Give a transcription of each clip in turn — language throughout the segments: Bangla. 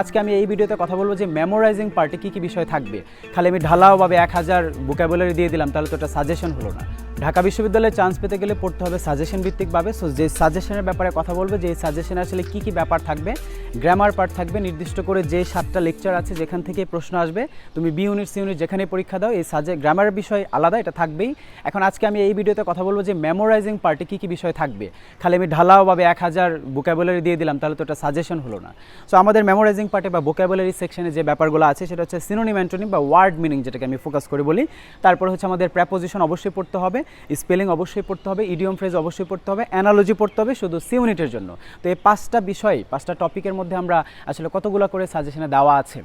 আজকে আমি এই ভিডিওতে কথা বলব যে মেমোরাইজিং পার্টে কী কী বিষয় থাকবে। খালি আমি ঢালাওভাবে এক হাজার বুকাবুলারি দিয়ে দিলাম, তাহলে তো ওটা সাজেশন হলো না। ঢাকা বিশ্ববিদ্যালয়ে চান্স পেতে গেলে পড়তে হবে সাজেশন ভিত্তিকভাবে সো যে সাজেশনের ব্যাপারে কথা বলব, যে এই সাজেশনে আসলে কী কী ব্যাপার থাকবে গ্রামার পার্ট থাকবে, নির্দিষ্ট করে যে সাতটা লেকচার আছে যেখান থেকে প্রশ্ন আসবে, তুমি বি ইউনিট সি ইউনিট যেখানে পরীক্ষা দাও, এই সাজে গ্রামারের বিষয় আলাদা, এটা থাকবেই। এখন আজকে আমি এই ভিডিওতে কথা বলব যে মেমোরাইজিং পার্টে কী কী বিষয় থাকবে। খালি আমি ঢালাওভাবে এক হাজার বুকাবুলারি দিয়ে দিলাম, তাহলে তো এটা সাজেশন হলো না। সো আমাদের মেমোরাইজিং পার্টে বা ভোকাবুলারি সেকশনে যে ব্যাপারগুলো আছে, সেটা হচ্ছে সিনোনিম অ্যান্টোনিম বা ওয়ার্ড মিনিং যেটাকে আমি ফোকাস করে বলি। তারপর হচ্ছে আমাদের প্রেপোজিশন অবশ্যই পড়তে হবে। স্পেলিং অবশ্যই পড়তে হবে ইডিয়ম ফ্রেজ অবশ্যই পড়তে হবে অ্যানালজি পড়তে হবে শুধু সি ইউনিটের জন্য। তো এই পাঁচটা বিষয়, পাঁচটা টপিকের মধ্যে আমরা আসলে কতগুলো করে সাজেশনে দেওয়া আছে।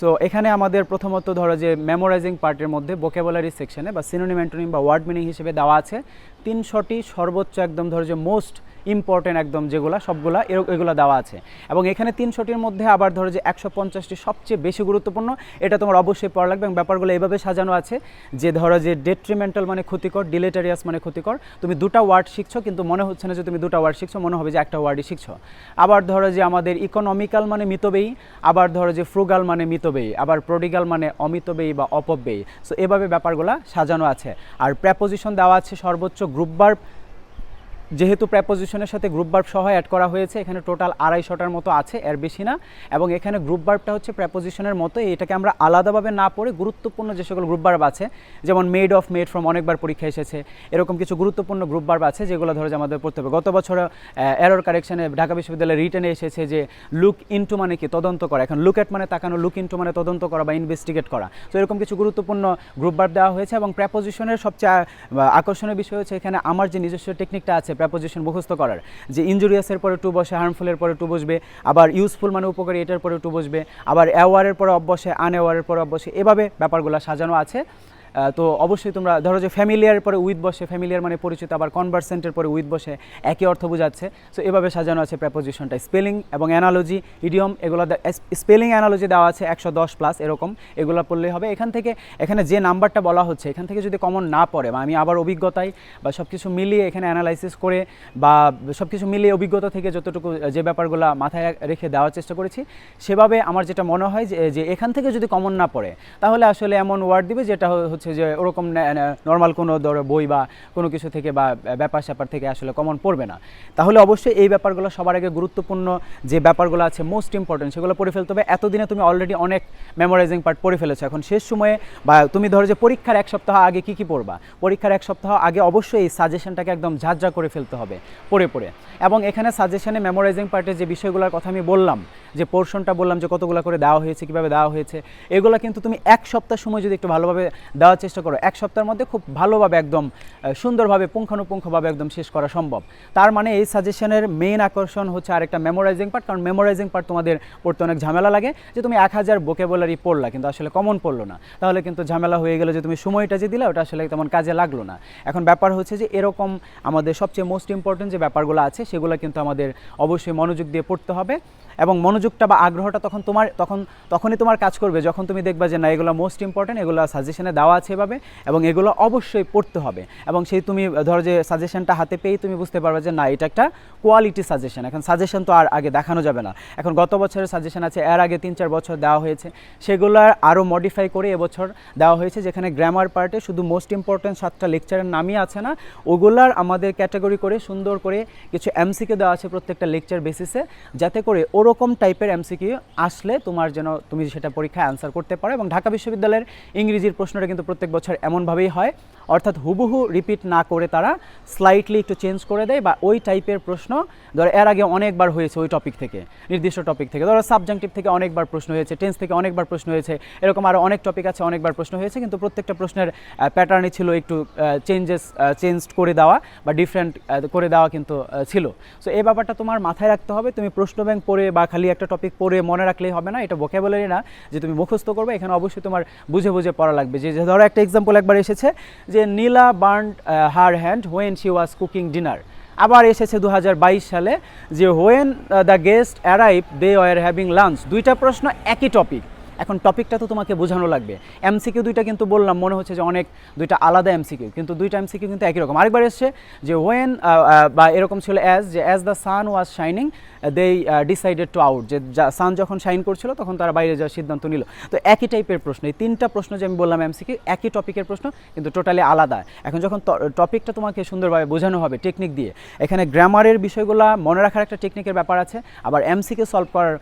সো এখানে আমাদের প্রথমত ধরো যে মেমোরাইজিং পার্টের মধ্যে বোকেবলারি সেকশনে বা সিনোনিম অ্যান্টোনিম বা ওয়ার্ড মিনিং হিসেবে দেওয়া আছে। তিনশোটি সর্বোচ্চ একদম ধরো যে মোস্ট ইম্পর্টেন্ট একদম যেগুলো, সবগুলা এগুলো দেওয়া আছে। এবং এখানে তিনশোটির মধ্যে আবার ধরো যে একশো পঞ্চাশটি সবচেয়ে বেশি গুরুত্বপূর্ণ, এটা তোমার অবশ্যই পড়া লাগবে এবং ব্যাপারগুলো এভাবে সাজানো আছে যে ধরো যে ডেট্রিমেন্টাল মানে ক্ষতিকর ডিলেটারিয়াস মানে ক্ষতিকর, তুমি দুটা ওয়ার্ড শিখছো কিন্তু মনে হচ্ছে না যে তুমি দুটা ওয়ার্ড শিখছো, মনে হবে যে একটা ওয়ার্ডই শিখছো। আবার ধরো যে আমাদের ইকোনমিক্যাল মানে মিতব্যয়ী, আবার ধরো যে ফ্রুগাল মানে মিতব্যয়ী, আবার প্রডিগাল মানে অমিতব্যয়ী বা অপব্যয়ী। সো এভাবে ব্যাপারগুলো সাজানো আছে। আর প্রেপোজিশন দেওয়া আছে সর্বোচ্চ গ্রুপ বার্ব যেহেতু প্রেপোজিশনের সাথে গ্রুপ বার্ব সহ অ্যাড করা হয়েছে, এখানে টোটাল আড়াইশোটার মতো আছে, এর বেশি না। এবং এখানে গ্রুপ বার্বটা হচ্ছে প্রেপোজিশনের মতো, এটাকে আমরা আলাদাভাবে না পড়ে গুরুত্বপূর্ণ যে সকল গ্রুপ বার্ব আছে, যেমন মেড অফ মেড ফ্রম অনেকবার পরীক্ষা এসেছে, এরকম কিছু গুরুত্বপূর্ণ গ্রুপ বার্ব আছে, যেগুলো ধরো যে আমাদের পড়তে হবে। গত বছর এরর কারেকশনে ঢাকা বিশ্ববিদ্যালয়ে রিটেনে এসেছে যে লুক ইনটু মানে কি? তদন্ত করা। এখন লুক এট মানে তাকানো লুক ইনটু মানে তদন্ত করা বা ইনভেস্টিগেট করা। তো এরকম কিছু গুরুত্বপূর্ণ গ্রুপ বার্ব দেওয়া হয়েছে এবং প্রেপোজিশনের সবচেয়ে আকর্ষণীয় বিষয় হচ্ছে এখানে আমার যে নিজস্ব টেকনিকটা আছে প্রেপোজিশন মুখস্থ করার, যে ইঞ্জুরিয়াসের পরে টু বসে হার্মফুলের পরে টু বসবে, আবার ইউজফুল মানে উপকারী, এটার পরে টু বসবে, আবার অ্যাওয়ারের পরে অবশ্যই আনঅ্যাওয়ারের পরে অবশ্যই এভাবে ব্যাপারগুলো সাজানো আছে। তো অবশ্যই তোমরা, ধরো যে ফ্যামিলিয়ার পরে উইথ বসে ফ্যামিলিয়ার মানে পরিচিত, আবার কনভার্সেন্টের পরে উইথ বসে একই অর্থ বোঝাচ্ছে। সো এভাবে সাজানো আছে প্রেপোজিশনটা স্পেলিং এবং অ্যানালজি ইডিয়ম এগুলো স্পেলিং অ্যানালজি দেওয়া আছে একশো দশ প্লাস এরকম। এগুলো পড়লেই হবে। এখান থেকে, এখানে যে নাম্বারটা বলা হচ্ছে, এখান থেকে যদি কমন না পড়ে, বা আমি আবার অভিজ্ঞতায় বা সব কিছু মিলিয়ে এখানে অ্যানালাইসিস করে, বা সব কিছু মিলিয়ে অভিজ্ঞতা থেকে যতটুকু যে ব্যাপারগুলো মাথায় রেখে দেওয়ার চেষ্টা করেছি, সেভাবে আমার যেটা মনে হয় যে এখান থেকে যদি কমন না পড়ে, তাহলে আসলে এমন ওয়ার্ড দিবে যেটা হচ্ছে যে ওরকম নর্মাল কোনো ধরো বই বা কোনো কিছু থেকে বা ব্যাপার স্যাপার থেকে আসলে কমন পড়বে না। তাহলে অবশ্যই এই ব্যাপারগুলো সবার আগে গুরুত্বপূর্ণ যে ব্যাপারগুলো আছে মোস্ট ইম্পর্টেন্ট সেগুলো পড়ে ফেলতে হবে। এতদিনে তুমি অলরেডি অনেক মেমোরাইজিং পার্ট পড়ে ফেলেছো। এখন শেষ সময়ে বা তুমি ধরো যে পরীক্ষার এক সপ্তাহ আগে কি কি পড়বা? পরীক্ষার এক সপ্তাহ আগে অবশ্যই এই সাজেশনটাকে একদম ঝাঁঝা করে ফেলতে হবে, পড়ে পড়ে। এবং এখানে সাজেশনে মেমোরাইজিং পার্টের যে বিষয়গুলোর কথা আমি বললাম যে পোর্শনটা বললাম যে কতগুলো করে দেওয়া হয়েছে, কীভাবে দেওয়া হয়েছে, এগুলো কিন্তু তুমি এক সপ্তাহ সময় যদি একটু ভালোভাবে দেওয়ার চেষ্টা করো, এক সপ্তাহের মধ্যে খুব ভালোভাবে একদম সুন্দরভাবে, পুঙ্খানুপুঙ্খভাবে একদম শেষ করা সম্ভব। তার মানে এই সাজেশনের মেইন আকর্ষণ হচ্ছে আরেকটা মেমোরাইজিং পার্ট কারণ মেমোরাইজিং পার্ট তোমাদের পড়তে অনেক ঝামেলা লাগে। যে তুমি এক হাজার ভোকেবুলারি পড়লা, কিন্তু আসলে কমন পড়ল না। তাহলে কিন্তু ঝামেলা হয়ে গেলো যে তুমি সময়টা যে দিলে, ওটা আসলে তেমন কাজে লাগল না। এখন ব্যাপার হচ্ছে যে এরকম আমাদের সবচেয়ে মোস্ট ইম্পর্টেন্ট যে ব্যাপারগুলো আছে, সেগুলো কিন্তু আমাদের অবশ্যই মনোযোগ দিয়ে পড়তে হবে। এবং মনোযোগটা বা আগ্রহটা তখন তোমার, তখন, তখনই তোমার কাজ করবে। যখন তুমি দেখবা যে, না, এগুলো মোস্ট ইম্পর্টেন্ট এগুলো সাজেশনে দেওয়া আছে এভাবে, এবং এগুলো অবশ্যই পড়তে হবে। এবং সেই তুমি, ধরো যে সাজেশনটা হাতে পেয়েই তুমি বুঝতে পারবে যে, না, এটা একটা কোয়ালিটি সাজেশন এখন সাজেশন তো আর আগে দেখানো যাবে না। এখন গত বছরের সাজেশন আছে, এর আগে তিন, চার বছর দেওয়া হয়েছে। সেগুলোর আরও মডিফাই করে এবছর দেওয়া হয়েছে, যেখানে গ্রামার পার্টে শুধু মোস্ট ইম্পর্টেন্ট সাতটা লেকচারের নামই আছে না, ওগুলার আমাদের ক্যাটাগরি করে সুন্দর করে কিছু এমসিকে দেওয়া আছে প্রত্যেকটা লেকচার বেসিসে যাতে করে ওরকম টাইপের এমসিকিউ আসলে তোমার যেন তুমি সেটা পরীক্ষায় অ্যান্সার করতে পারো এবং ঢাকা বিশ্ববিদ্যালয়ের ইংরেজির প্রশ্নটা কিন্তু প্রত্যেক বছর এমনভাবেই হয়। অর্থাৎ হুবহু রিপিট না করে তারা স্লাইটলি একটু চেঞ্জ করে দেয় বা ওই টাইপের প্রশ্ন, ধরো এর আগে অনেকবার হয়েছে ওই টপিক থেকে, নির্দিষ্ট টপিক থেকে। ধরো সাবজেক্টিভ থেকে অনেকবার প্রশ্ন হয়েছে টেন্স থেকে অনেকবার প্রশ্ন হয়েছে, এরকম আরও অনেক টপিক আছে, অনেকবার প্রশ্ন হয়েছে, কিন্তু প্রত্যেকটা প্রশ্নের প্যাটার্নই ছিল একটু চেঞ্জেস চেঞ্জ করে দেওয়া বা ডিফারেন্ট করে দেওয়া কিন্তু ছিল। সো এই ব্যাপারটা তোমার মাথায় রাখতে হবে। তুমি প্রশ্ন ব্যাংক পড়ে বা খালি একটা টপিক পড়ে মনে রাখলেই হবে না, এটা ভোকাবুলারি না, যে তুমি মুখস্থ করবে, এখানে অবশ্যই তোমার বুঝে বুঝে পড়া লাগবে। যে ধরো একটা এক্সাম্পল একবার এসেছে, যে Nila burn her hand when she was cooking dinner আবার এসেছে দু হাজার বাইশ সালে, যে when the guest arrive they were having lunch দুইটা প্রশ্ন একই টপিক এখন টপিকটা তো তোমাকে বোঝানো লাগবে। এমসিকিউ দুইটা কিন্তু বললাম, মনে হচ্ছে যে অনেক দুইটা আলাদা এমসিকিউ, কিন্তু দুইটা এমসিকিউ কিন্তু একই রকম। আরেকবার এসছে যে ওয়েন বা এরকম ছিল অ্যাজ যে as the sun was shining they decided to out যে সান যখন শাইন করছিল, তখন তারা বাইরে যাওয়ার সিদ্ধান্ত নিল। তো একই টাইপের প্রশ্ন, এই তিনটা প্রশ্ন যে আমি বললাম এমসিকিউ, একই টপিকের প্রশ্ন, কিন্তু টোটালি আলাদা। এখন যখন টপিকটা তোমাকে সুন্দরভাবে বোঝানো হবে টেকনিক দিয়ে, এখানে গ্রামারের বিষয়গুলো মনে রাখার একটা টেকনিকের ব্যাপার আছে, আবার এমসিকিউ সলভ করার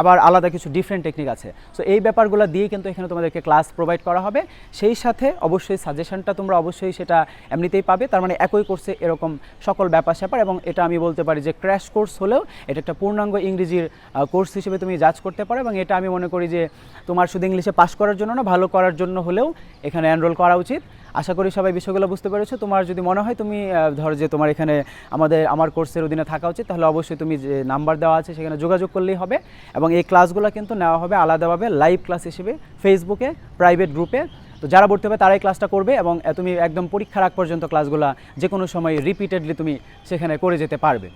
আবার আলাদা কিছু ডিফারেন্ট টেকনিক আছে। সো এই ব্যাপারগুলো দিয়ে কিন্তু এখানে তোমাদেরকে ক্লাস প্রোভাইড করা হবে। সেই সাথে অবশ্যই সাজেশনটা তোমরা অবশ্যই সেটা এমনিতেই পাবে। তার মানে একই কোর্সে এরকম সকল ব্যাপার স্যাপার এবং এটা আমি বলতে পারি যে ক্র্যাশ কোর্স হলেও এটা একটা পূর্ণাঙ্গ ইংরেজির কোর্স হিসেবে তুমি জাজ করতে পারো এবং এটা আমি মনে করি যে তোমার শুধু ইংলিশে পাশ করার জন্য না, ভালো করার জন্য হলেও এখানে এনরোল করা উচিত। আশা করি সবাই বিষয়গুলো বুঝতে পেরেছ। তোমার যদি মনে হয় তুমি ধর যে তোমার এখানে আমাদের, আমার কোর্সের অধীনে থাকা উচিত, তাহলে অবশ্যই তুমি যে নাম্বার দেওয়া আছে সেখানে যোগাযোগ করলেই হবে এবং এই ক্লাসগুলো কিন্তু নেওয়া হবে আলাদাভাবে লাইভ ক্লাস হিসেবে ফেসবুকে প্রাইভেট গ্রুপে তো যারা ভর্তি হবে তারাই ক্লাসটা করবে এবং তুমি একদম পরীক্ষার আগ পর্যন্ত ক্লাসগুলো যে কোনো সময় রিপিটেডলি তুমি সেখানে করে যেতে পারবে।